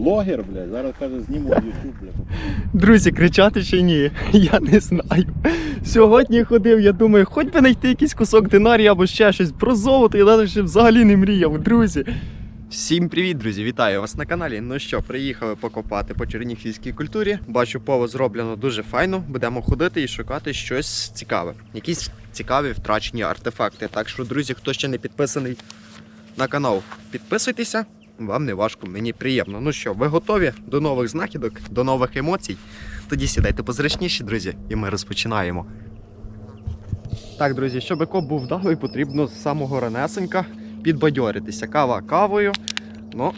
блогер, блядь, зараз каже, зніму в YouTube, блядь. Друзі, кричати чи ні? Я не знаю. Сьогодні ходив, я думаю, хоч би знайти якийсь кусок динарія або ще щось про золото, я навіть ще взагалі не мріяв, друзі. Всім привіт, друзі! Вітаю вас на каналі. Ну що, приїхали покопати по чернігівській культурі. Бачу, поле зроблено дуже файно. Будемо ходити і шукати щось цікаве. Якісь цікаві втрачені артефакти. Так що, друзі, хто ще не підписаний на канал, підписуйтеся. Вам не важко, мені приємно. Ну що, ви готові до нових знахідок, до нових емоцій? Тоді сідайте позручніше, друзі, і ми розпочинаємо. Так, друзі, щоб коп був вдалий, потрібно з самого ранесенька підбадьоритися. Кава кавою. Ну,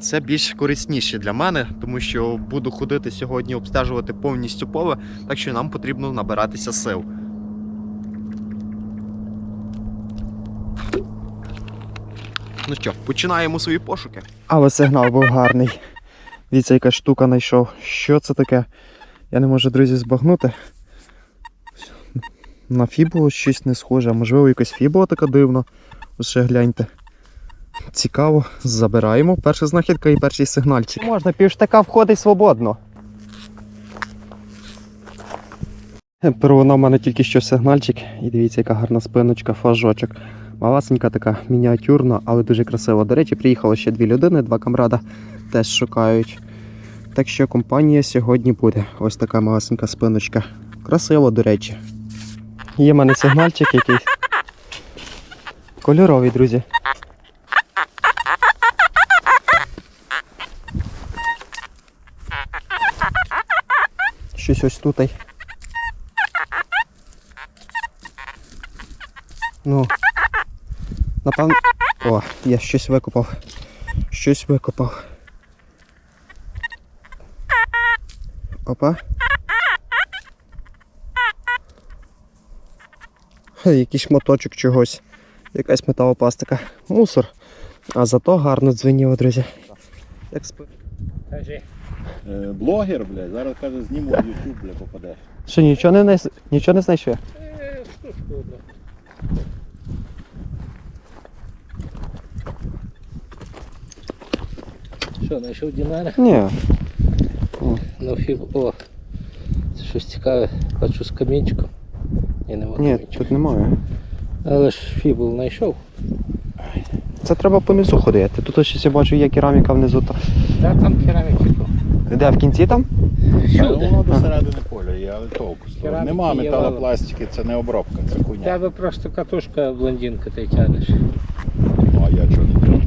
це більш корисніше для мене, тому що буду ходити сьогодні, обстежувати повністю поле, так що нам потрібно набиратися сил. Ну що, починаємо свої пошуки. Але сигнал був гарний. Дивіться, яка штука знайшов. Що це таке? Я не можу, друзі, збагнути. На фібулу щось не схоже, а можливо якась фібула така дивна. Ось ще гляньте. Цікаво, забираємо. Перша знахідка і перший сигнальчик. Можна, півштака входить свободно. Первоно в мене тільки що сигнальчик. І дивіться, яка гарна спиночка, флажочок. Маласенька така мініатюрна, але дуже красива. До речі, приїхало ще дві людини, два камрада теж шукають. Так що компанія сьогодні буде. Ось така малесенька спиночка. Красиво, до речі. Є в мене сигнальчик якийсь. Кольоровий, друзі. Щось ось тут. Ну. Напевно. О, я щось викопав. Щось викопав. Опа. Якийсь шматочок чогось. Якась металопластика. Мусор. А зато гарно дзвеніло, друзі. Як спи. Кажи. Е, Блогер, блядь, зараз каже, зніму в YouTube, блядь, попадеш. Що нічого не знайш- нічого не знайшов? Е, штучку одну. Що, знайшов динара? Ні. Ну фіб. О. Це щось цікаве. Бачу з камінчиком. Ні, нема Ні, камінчика. тут немає. Але ж фібул знайшов. Це треба понизу ходити. Тут щось я бачу, є кераміка внизу. Та... Так, там кераміки. Де в кінці там? Але воно до середини поля, є, але толку з того. Кераміки Нема є металопластики, це не обробка, це У хуйня. тебе просто катушка блондинка ти тянеш. А я чого не?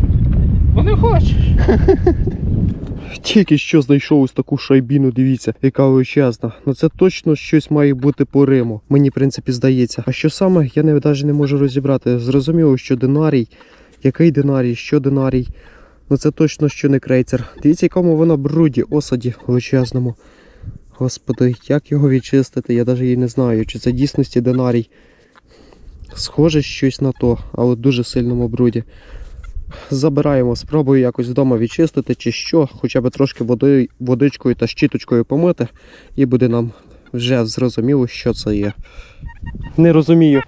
Бо не хочеш. Тільки що знайшов ось таку шайбіну, дивіться, яка величезна. Ну це точно щось має бути по Риму. Мені, в принципі, здається. А що саме, я навіть не можу розібрати. Зрозуміло, що динарій. Який динарій, що динарій? Ну це точно що не крейцер. Дивіться, якому вона бруді, осаді величезному. Господи, як його відчистити? Я навіть і не знаю, чи це дійсності динарій. Схоже щось на то, але в дуже сильному бруді. Забираємо, спробую якось вдома відчистити чи що, хоча б трошки води, водичкою та щіточкою помити, і буде нам вже зрозуміло, що це є. Не розумію.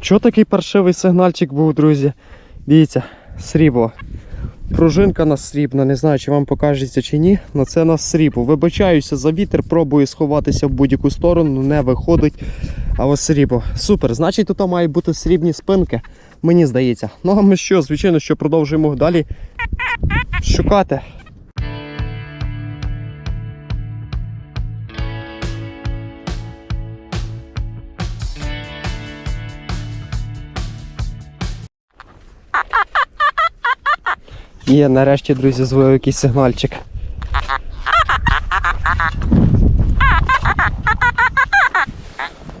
Чого такий паршивий сигнальчик був, друзі? Дивіться, срібло. Пружинка на срібна, не знаю, чи вам покажеться чи ні, але це на срібло. Вибачаюся за вітер, пробую сховатися в будь-яку сторону, не виходить. А ось срібло. Супер, значить тут мають бути срібні спинки мені здається. Ну а ми що, звичайно, що продовжуємо далі шукати. Є нарешті, друзі, звою якийсь сигнальчик.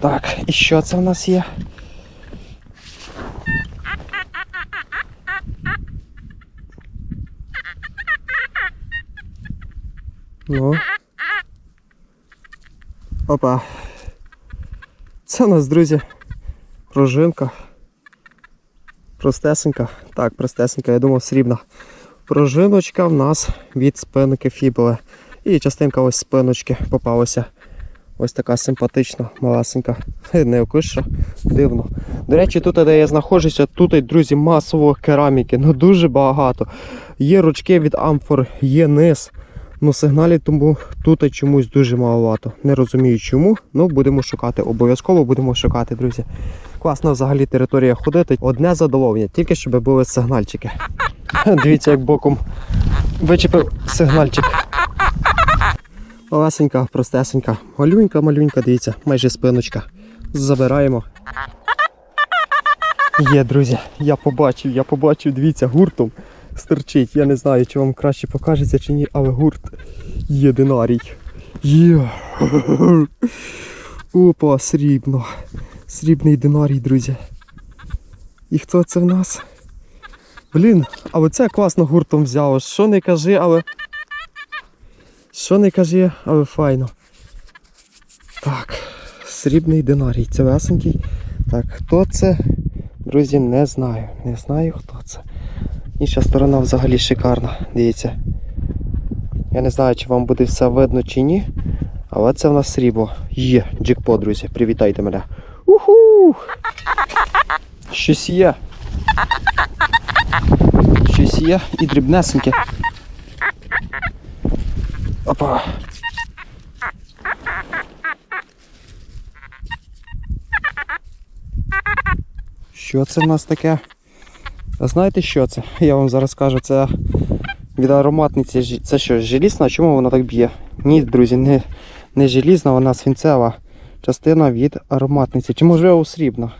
Так, і що це в нас є? Ну. Опа. Це у нас, друзі, пружинка. Простесенька. Так, простесенька, я думав, срібна. Пружиночка в нас від спинки фібули. І частинка ось спиночки попалася. Ось така симпатична, малесенька, не окиша, дивно. До речі, тут, де я знаходжуся, тут, друзі, масово кераміки, ну дуже багато. Є ручки від амфор, є низ. Ну, сигналів тому тут чомусь дуже маловато. Не розумію чому, ну будемо шукати. Обов'язково будемо шукати, друзі. Класна взагалі територія ходити. Одне задоволення, тільки щоб були сигнальчики. Дивіться, як боком вичепив сигнальчик. Малесенька, простесенька, малюнька, малюнька, дивіться, майже спиночка. Забираємо. Є, друзі, я побачив, я побачив, дивіться, гуртом стерчить. Я не знаю, чи вам краще покажеться чи ні, але гурт є динарій. Є. Опа, срібно. Срібний динарій, друзі. І хто це в нас? Блін, а оце класно гуртом взяло. Що не кажи, але. Що не кажи, але файно. Так, срібний динарій. Це весенький. Так, хто це? Друзі, не знаю. Не знаю, хто це. Інша сторона взагалі шикарна. Дивіться. Я не знаю, чи вам буде все видно чи ні. Але це в нас срібло. Є, джекпот, друзі. Привітайте мене. Уху! Щось є. Щось є і дрібнесеньке. Опа. Що це в нас таке? А знаєте що це? Я вам зараз скажу, це від ароматниці. Це що, желізна? Чому вона так б'є? Ні, друзі, не, не желізна, вона свинцева частина від ароматниці. Чи можливо срібна?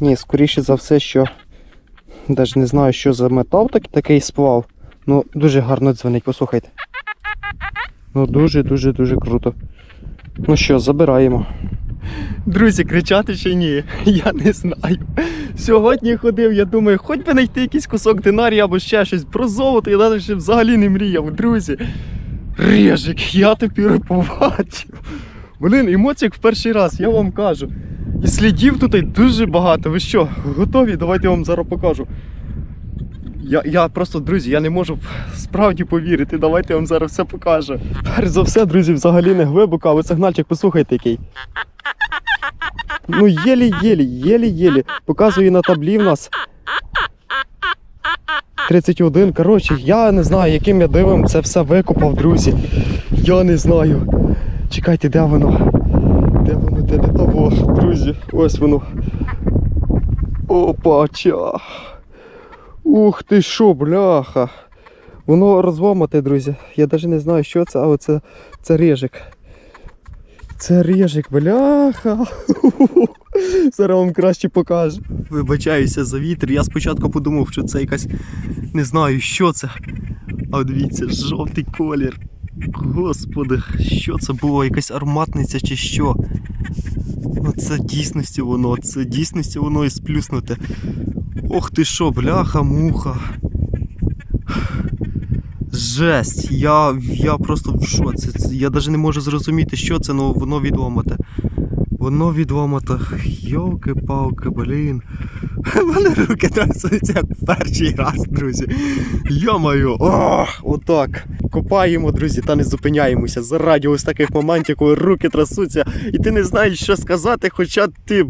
Ні, скоріше за все, що навіть не знаю, що за метал так, такий сплав. Ну, дуже гарно дзвонить, послухайте. Ну дуже, дуже, круто. Ну що, забираємо. Друзі, кричати чи ні? Я не знаю. Сьогодні ходив, я думаю, хоч би знайти якийсь кусок динарія або ще щось про золото, я навіть взагалі не мріяв. Друзі, режик, я тепер побачив. Блін, емоцій як в перший раз, я вам кажу. І слідів тут дуже багато. Ви що, готові? Давайте я вам зараз покажу. Я, я просто, друзі, я не можу справді повірити. Давайте я вам зараз все покажу. Перш за все, друзі, взагалі не глибоко, але сигнальчик, послухайте який. Ну, єлі-єлі, єлі-єлі. Показує на таблі в нас. 31. Коротше, я не знаю, яким я дивом це все викопав, друзі. Я не знаю. Чекайте, де воно? Де воно, де, де? Або, друзі, ось воно. Опача. Ух ти що, бляха. Воно розломате, друзі. Я навіть не знаю, що це, але це, це рижик. Це рижик, бляха. Зараз вам краще покажу. Вибачаюся за вітер. Я спочатку подумав, що це якась. Не знаю, що це. А дивіться, жовтий колір. Господи, що це було? Якась ароматниця чи що? Ну це дійсності воно, це дійсності воно і сплюснуте. Ох ти що, бляха, муха. Жесть, я, я просто в шоці. Я навіть не можу зрозуміти, що це, але воно відломате. Воно відломате. Йолки-палки, блін. У мене руки трясуться перший раз, друзі. Йо-моє, ох, отак. Копаємо, друзі, та не зупиняємося. Зараді ось таких моментів, коли руки трясуться, і ти не знаєш, що сказати, хоча ти.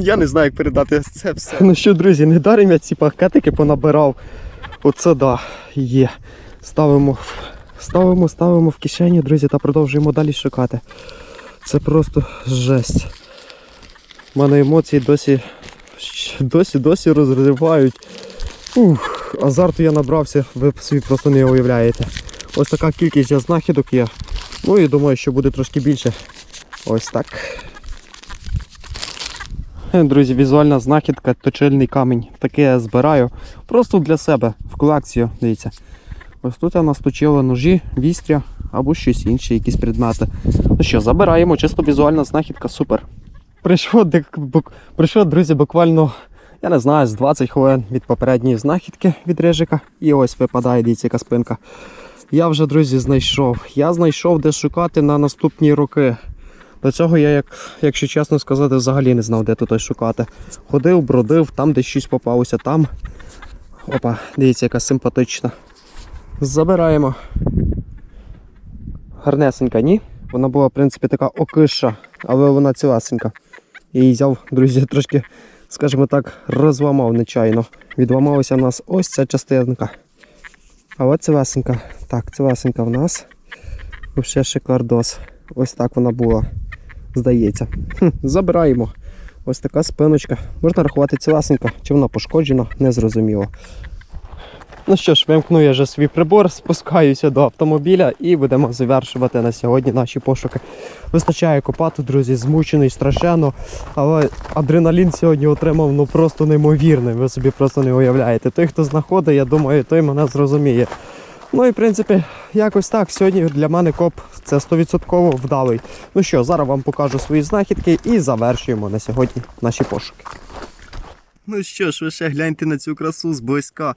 Я не знаю, як передати це все. Ну що, друзі, не дарим я ці пакетики понабирав. Оце да, є. Ставимо, ставимо, ставимо в кишені, друзі, та продовжуємо далі шукати. Це просто жесть. У мене емоції досі, досі, досі розривають. Ух, азарту я набрався, ви собі просто не уявляєте. Ось така кількість знахідок є. Ну і думаю, що буде трошки більше. Ось так. Е, Друзі, візуальна знахідка, точильний камінь. Таке я збираю. Просто для себе в колекцію. Дивіться. Ось тут я насточили ножі, вістря або щось інше, якісь предмети. Ну що, забираємо, чисто візуальна знахідка, супер. Прийшло, прийшло, друзі, буквально, я не знаю, з 20 хвилин від попередньої знахідки від рижика. І ось випадає, яка спинка. Я вже, друзі, знайшов. Я знайшов, де шукати на наступні роки. До цього я, як, якщо чесно сказати, взагалі не знав, де тут шукати. Ходив, бродив, там десь щось попалося, там. Опа, дивіться, яка симпатична. Забираємо. Гарнесенька, ні? Вона була, в принципі, така окиша, але вона цілесенька. Її взяв, друзі, трошки, скажімо так, розламав нечайно. Відламалася в нас ось ця частинка. А от цілесенька. Так, цілесенька в нас. Взагалі шикардос. Ось так вона була. Здається. Хм, забираємо. Ось така спиночка. Можна рахувати цілесенька, чи вона пошкоджена, незрозуміло. Ну що ж, вимкну я вже свій прибор, спускаюся до автомобіля і будемо завершувати на сьогодні наші пошуки. Вистачає копати, друзі, змучений страшенно, але адреналін сьогодні отримав ну просто неймовірний. Ви собі просто не уявляєте. Той, хто знаходить, я думаю, той мене зрозуміє. Ну і в принципі, якось так. Сьогодні для мене коп це 100% вдалий. Ну що, зараз вам покажу свої знахідки і завершуємо на сьогодні наші пошуки. Ну що ж, ви ще гляньте на цю красу зблизька.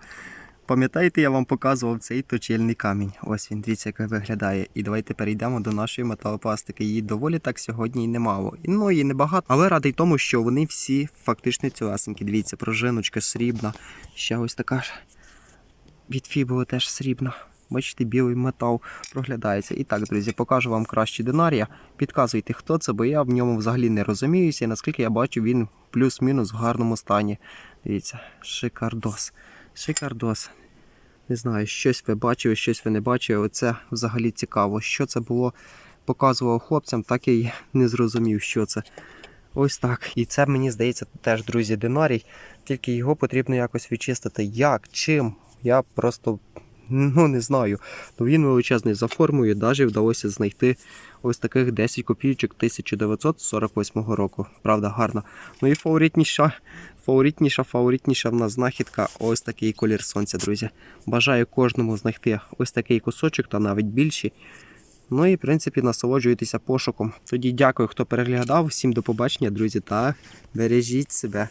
Пам'ятаєте, я вам показував цей точильний камінь. Ось він, дивіться, як виглядає. І давайте перейдемо до нашої металопластики. Її доволі так сьогодні і немало. І, Ну, її небагато, але радий тому, що вони всі фактично цілесенькі. Дивіться, пружиночка срібна. Ще ось така ж від фібули теж срібна. Бачите, білий метал проглядається. І так, друзі, покажу вам краще динарія. Підказуйте, хто це, бо я в ньому взагалі не розуміюся. І наскільки я бачу, він плюс-мінус в гарному стані. Дивіться, шикардос. Шикардос. Не знаю, щось ви бачили, щось ви не бачили. Це взагалі цікаво. Що це було, показував хлопцям, так й не зрозумів, що це. Ось так. І це мені здається теж, друзі, динарій. Тільки його потрібно якось відчистити. Як, чим? Я просто ну не знаю. Ну він величезний за формою, навіть вдалося знайти ось таких 10 копійочок 1948 року. Правда, гарно. Ну і фаворитніша, фаворитніша, фаворитніша в нас знахідка ось такий колір сонця, друзі. Бажаю кожному знайти ось такий кусочок та навіть більші. Ну і в принципі насолоджуйтеся пошуком. Тоді дякую, хто переглядав. Всім до побачення, друзі, та бережіть себе.